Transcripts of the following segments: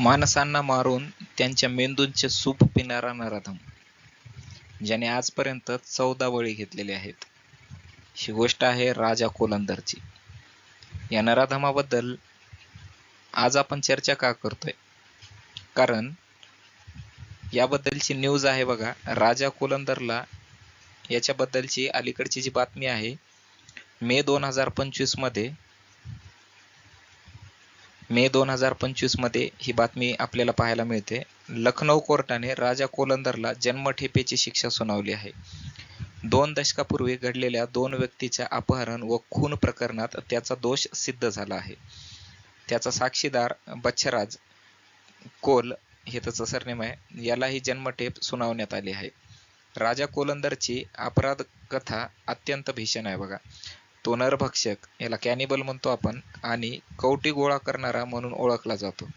माणसांना मारून त्यांच्या मेंदूंचे सूप पिणारा नराधम ज्याने आजपर्यंत चौदा बळी घेतलेले आहेत. ही गोष्ट आहे राजा कोलंदरची. या नराधमाबद्दल आज आपण चर्चा का करतोय? कारण याबद्दलची न्यूज आहे बघा राजा कोलंदरला याच्याबद्दलची अलीकडची जी बातमी आहे मे दोन हजार पंचवीसमध्ये मे दोन हजार पंचवीसमध्ये ही बातमी आपल्याला पाहायला मिळते. लखनौ कोर्टाने राजा कोलंदरला जन्मठेपेची शिक्षा सुनावली आहे. दोन दशकापूर्वी घडलेल्या दोन व्यक्तीच्या अपहरण व खून प्रकरणात त्याचा दोष सिद्ध झाला आहे. त्याचा साक्षीदार बच्छराज कोल हे त्याचं सरनेम आहे. यालाही जन्मठेप सुनावण्यात आली आहे. राजा कोलंदरची अपराध कथा अत्यंत भीषण आहे बघा. तो नरभक्षक याला कॅनिबल म्हणतो आपण आणि कवटी गोळा करणारा म्हणून ओळखला जातो.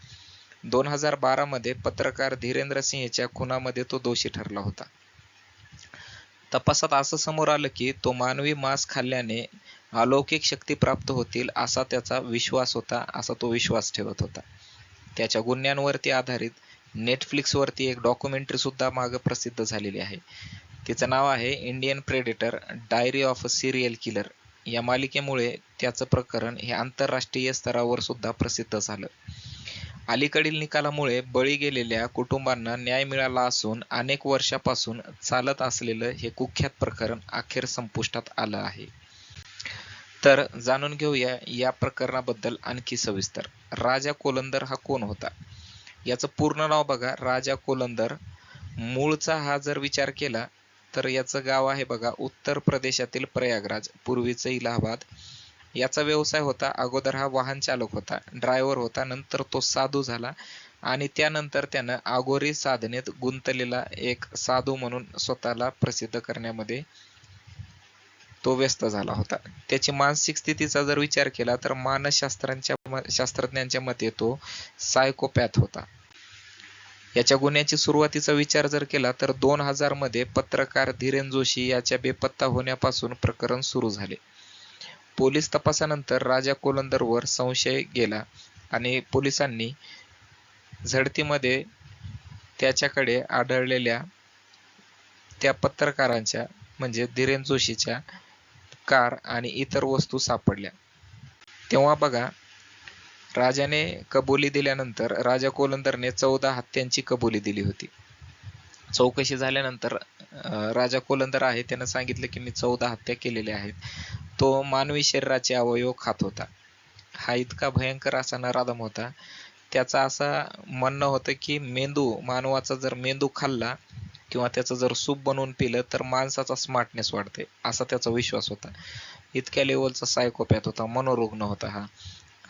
दोन हजार बारा मध्ये पत्रकार धीरेंद्र सिंह याच्या खुनामध्ये तो दोषी ठरला होता. तपासात असं समोर आलं की तो मानवी मांस खाल्ल्याने अलौकिक शक्ती प्राप्त होतील असा त्याचा विश्वास होता असा तो विश्वास ठेवत होता. त्याच्या गुन्ह्यांवरती आधारित नेटफ्लिक्सवरती एक डॉक्युमेंटरी सुद्धा मागे प्रसिद्ध झालेली आहे. तिचं नाव आहे Indian predator diary of a serial killer. या मालिकेमुळे त्याचं प्रकरण हे आंतरराष्ट्रीय स्तरावर सुद्धा प्रसिद्ध झालं. अलीकडील निकालामुळे बळी गेलेल्या कुटुंबांना न्याय मिळाला असून अनेक वर्षापासून चालत असलेलं हे कुख्यात प्रकरण अखेर संपुष्टात आलं आहे. तर जाणून घेऊया या प्रकरणाबद्दल आणखी सविस्तर. राजा कोलंदर हा कोण होता? याचं पूर्ण नाव बघा. राजा कोलंदर मूळचा हा जर विचार केला तर याचं गाव आहे बघा उत्तर प्रदेशातील प्रयागराज पूर्वीचं इलाहाबाद. याचा व्यवसाय होता अगोदर हा वाहन चालक होता ड्रायव्हर होता नंतर तो साधू झाला आणि त्यानंतर त्यानं आगोरी साधनेत गुंतलेला एक साधू म्हणून स्वतःला प्रसिद्ध करण्यामध्ये तो व्यस्त झाला होता. त्याची मानसिक स्थितीचा जर विचार केला तर मानसशास्त्रांच्या शास्त्रज्ञांच्या मते तो सायकोपॅथ होता. याच्या गुन्ह्याची सुरुवातीचा विचार जर केला तर दोन हजारमध्ये पत्रकार धीरेन जोशी याच्या बेपत्ता होण्यापासून प्रकरण सुरू झाले. पोलीस तपासानंतर राजा कोलंदरवर संशय गेला आणि पोलिसांनी झडतीमध्ये त्याच्याकडे आढळलेल्या त्या पत्रकारांच्या म्हणजे धीरेन जोशीच्या कार आणि इतर वस्तू सापडल्या. तेव्हा बघा राजाने कबुली दिल्यानंतर राजा कोलंदरने चौदा हत्यांची कबुली दिली होती. चौकशी झाल्यानंतर राजा कोलंदर आहे त्यानं सांगितलं की मी चौदा हत्या केलेल्या आहेत. तो मानवी शरीराचे अवयव खात होता. हा इतका भयंकर असा नराधम होता. त्याचा असा म्हणणं होतं की मेंदू मानवाचा जर मेंदू खाल्ला किंवा त्याचं जर सूप बनवून पिलं तर माणसाचा स्मार्टनेस वाढते असा त्याचा विश्वास होता. इतक्या लेवलचा सायकोपॅथ होता मनोरुग्ण होता हा.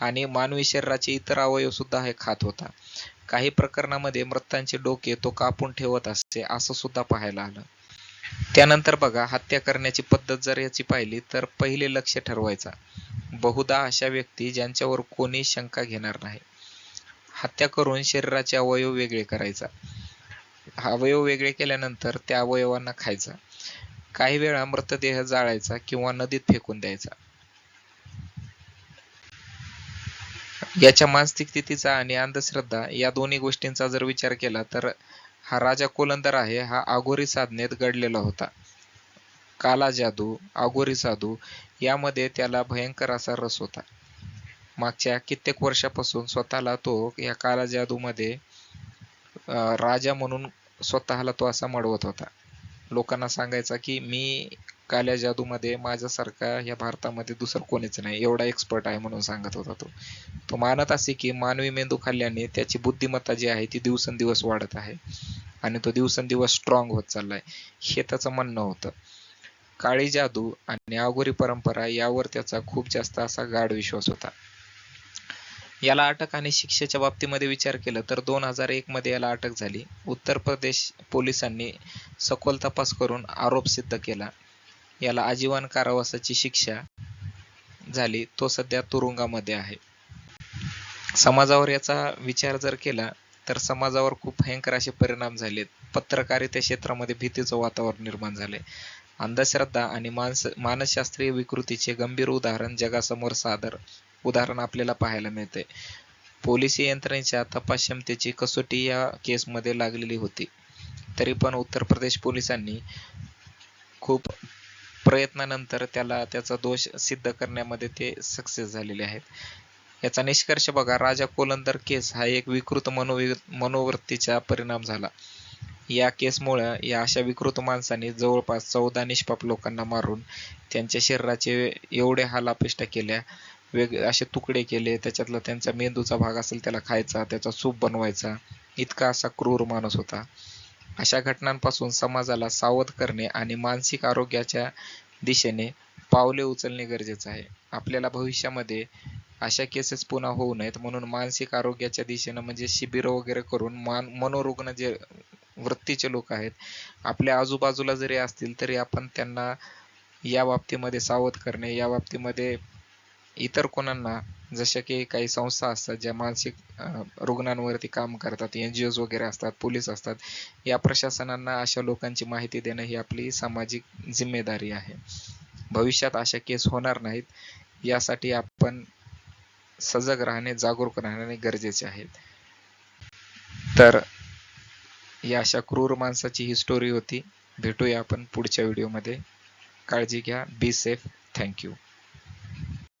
आणि मानवी शरीराचे इतर अवयव सुद्धा हे खात होता. काही प्रकरणामध्ये मृतांचे डोके तो कापून ठेवत असते असं सुद्धा पाहायला आलं. त्यानंतर बघा हत्या करण्याची पद्धत जर याची पाहिली तर पहिले लक्ष ठरवायचा. बहुधा अशा व्यक्ती ज्यांच्यावर कोणी शंका घेणार नाही. हत्या करून शरीराचे अवयव वेगळे करायचा. अवयव वेगळे केल्यानंतर त्या अवयवांना खायचा. काही वेळा मृतदेह जाळायचा किंवा नदीत फेकून द्यायचा. याच्या मानसिक स्थितीचा आणि अंधश्रद्धा या दोन्ही गोष्टींचा जर विचार केला तर हा राजा कोलंदर आहे हा आगोरी साधनेत घडलेला होता. काला जादू आगोरी साधू यामध्ये त्याला भयंकर असा रस होता. मागच्या कित्येक वर्षापासून स्वतःला तो या काला जादूमध्ये राजा म्हणून स्वतःला तो असा मडवत होता. लोकांना सांगायचा की मी काल्या जादूमध्ये माझ्यासारखा या भारतामध्ये दुसरं कोणीच नाही एवढा एक्सपर्ट आहे म्हणून सांगत होता तो. तो मानत असे की मानवी मेंदू खाल्ल्याने त्याची बुद्धिमत्ता जी आहे ती दिवसेंदिवस वाढत आहे आणि तो दिवसेंदिवस स्ट्रॉंग होत चाललाय हे त्याचं म्हणणं होतं. काळी जादू आणि आगोरी परंपरा यावर त्याचा खूप जास्त असा गाढ विश्वास होता. याला अटक आणि शिक्षेच्या बाबतीमध्ये विचार केला तर दोन हजार एक मध्ये याला अटक झाली. उत्तर प्रदेश पोलिसांनी सखोल तपास करून आरोप सिद्ध केला. याला आजीवन कारावासाची शिक्षा झाली. तो सध्या तुरुंगामध्ये आहे. समाजावर याचा विचार जर केला तर समाजावर खूप भयंकर असे परिणाम झालेत. पत्रकारिता क्षेत्रामध्ये भीतीचं वातावरण निर्माण झाले अंधश्रद्धा आणि मानस मानसशास्त्रीय विकृतीचे गंभीर उदाहरण जगासमोर सादर उदाहरण आपल्याला पाहायला मिळते पोलिसी यंत्रणेच्या तपास क्षमतेची कसोटी या केसमध्ये लागलेली होती. तरी पण उत्तर प्रदेश पोलिसांनी प्रयत्नानंतर त्याला त्याचा दोष सिद्ध करण्यामध्ये ते सक्सेस झालेले आहेत. याचा निष्कर्ष बघा राजा कोलंदर केस हा एक विकृत मनोवि मनोवृत्तीचा परिणाम झाला. या केसमुळं या अशा विकृत माणसाने जवळपास चौदा निष्पाप लोकांना मारून त्यांच्या शरीराचे एवढे हालापेष्टा केल्या वेग असे तुकडे केले त्याच्यातला त्यांचा मेंदूचा भाग असेल त्याला खायचा त्याचा सूप बनवायचा इतका असा क्रूर माणूस होता. अशा घटनांपासून समाजाला सावध करणे आणि मानसिक आरोग्याच्या दिशेने पावले उचलणे गरजेचं आहे. आपल्याला भविष्यामध्ये अशा केसेस पुन्हा होऊ नयेत म्हणून मानसिक आरोग्याच्या दिशेनं म्हणजे शिबिर वगैरे करून मान मनोरुग्ण जे वृत्तीचे लोक आहेत आपल्या आजूबाजूला जरी असतील तरी आपण त्यांना या बाबतीमध्ये सावध करणे या बाबतीमध्ये इतर कोणांना जसे की काही संस्था असतात ज्या मानसिक रुग्णांवरती काम करतात एन जी ओज वगैरे असतात पोलीस असतात या प्रशासनांना अशा लोकांची माहिती देणं ही आपली सामाजिक जिम्मेदारी आहे. भविष्यात अशा केस होणार नाहीत यासाठी आपण सजग राहणे जागरूक राहणे गरजेचे आहे. तर या अशा क्रूर माणसाची ही स्टोरी होती. भेटूया आपण पुढच्या व्हिडिओमध्ये काळजी घ्या. Be safe thank you